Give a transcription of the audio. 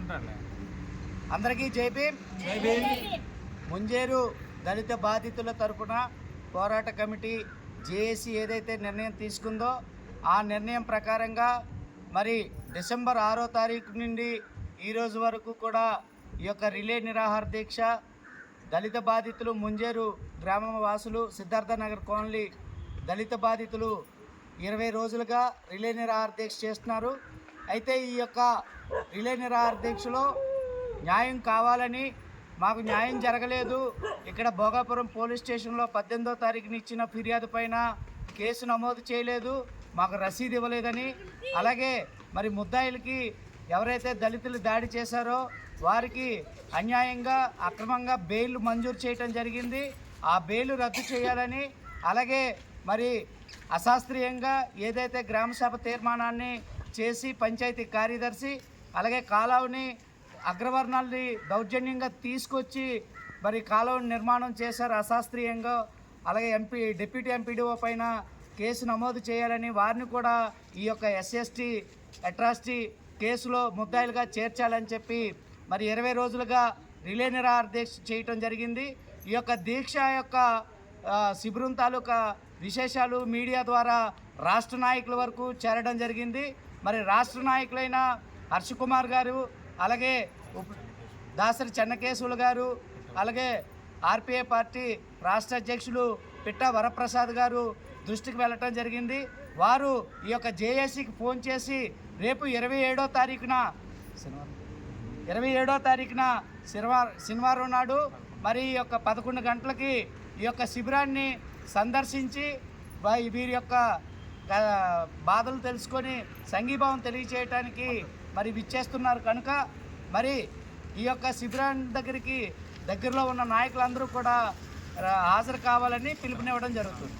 చెప్తుంటాను అందరికీ జైపీ ముంజేరు దళిత బాధితుల తరపున పోరాట కమిటీ జేఏసీ ఏదైతే నిర్ణయం తీసుకుందో ఆ నిర్ణయం ప్రకారంగా మరి డిసెంబర్ ఆరో తారీఖు నుండి ఈ రోజు వరకు కూడా ఈ యొక్క రిలే నిరాహార దీక్ష దళిత బాధితులు ముంజేరు గ్రామ వాసులు సిద్ధార్థ నగర్ కాలనీ దళిత బాధితులు ఇరవై రోజులుగా రిలే నిరాహార దీక్ష చేస్తున్నారు. అయితే ఈ యొక్క రిలే నిరాహార న్యాయం కావాలని మాకు న్యాయం జరగలేదు. ఇక్కడ భోగాపురం పోలీస్ స్టేషన్లో పద్దెనిమిదో తారీఖున ఇచ్చిన ఫిర్యాదు పైన కేసు నమోదు చేయలేదు. మాకు రసీదు ఇవ్వలేదని. అలాగే మరి ముద్దాయిలకి ఎవరైతే దళితులు దాడి చేశారో వారికి అన్యాయంగా అక్రమంగా బెయిల్ మంజూరు చేయటం జరిగింది. ఆ బెయిల్ రద్దు చేయాలని అలాగే మరి అశాస్త్రీయంగా ఏదైతే గ్రామసభ తీర్మానాన్ని చేసి పంచాయతీ కార్యదర్శి అలాగే కాలువని అగ్రవర్ణాలని దౌర్జన్యంగా తీసుకొచ్చి మరి కాలువ నిర్మాణం చేశారు అశాస్త్రీయంగా. అలాగే ఎంపీ డిప్యూటీ ఎంపీడీఓ పైన కేసు నమోదు చేయాలని వారిని కూడా ఈ యొక్క ఎస్ఎస్టీ అట్రాసిటీ కేసులో ముద్దాయిలుగా చేర్చాలని చెప్పి మరి ఇరవై రోజులుగా రిలే నిరాహార దీక్ష చేయటం జరిగింది. ఈ యొక్క దీక్ష యొక్క శిబిరం తాలూకా విశేషాలు మీడియా ద్వారా రాష్ట్ర నాయకుల వరకు చేరడం జరిగింది. మరి రాష్ట్ర నాయకులైన హర్ష కుమార్ గారు అలాగే దాసరి చెన్నకేశవులు గారు అలాగే ఆర్పిఐ పార్టీ రాష్ట్ర అధ్యక్షులు పిట్ట వరప్రసాద్ గారు దృష్టికి వెళ్ళటం జరిగింది. వారు ఈ యొక్క జేఏసీకి ఫోన్ చేసి రేపు ఇరవై ఏడో తారీఖున శనివారం ఇరవై ఏడో తారీఖున శనివారం శనివారం నాడు మరి ఈ యొక్క పదకొండు గంటలకి ఈ యొక్క శిబిరాన్ని సందర్శించి వీరి యొక్క బాధలు తెలుసుకొని సంఘీభావం తెలియచేయటానికి మరి విచ్చేస్తున్నారు కనుక మరి ఈ యొక్క శిబిరాన్ని దగ్గరికి దగ్గరలో ఉన్న నాయకులందరూ కూడా హాజరు కావాలని పిలుపునివ్వడం జరుగుతుంది.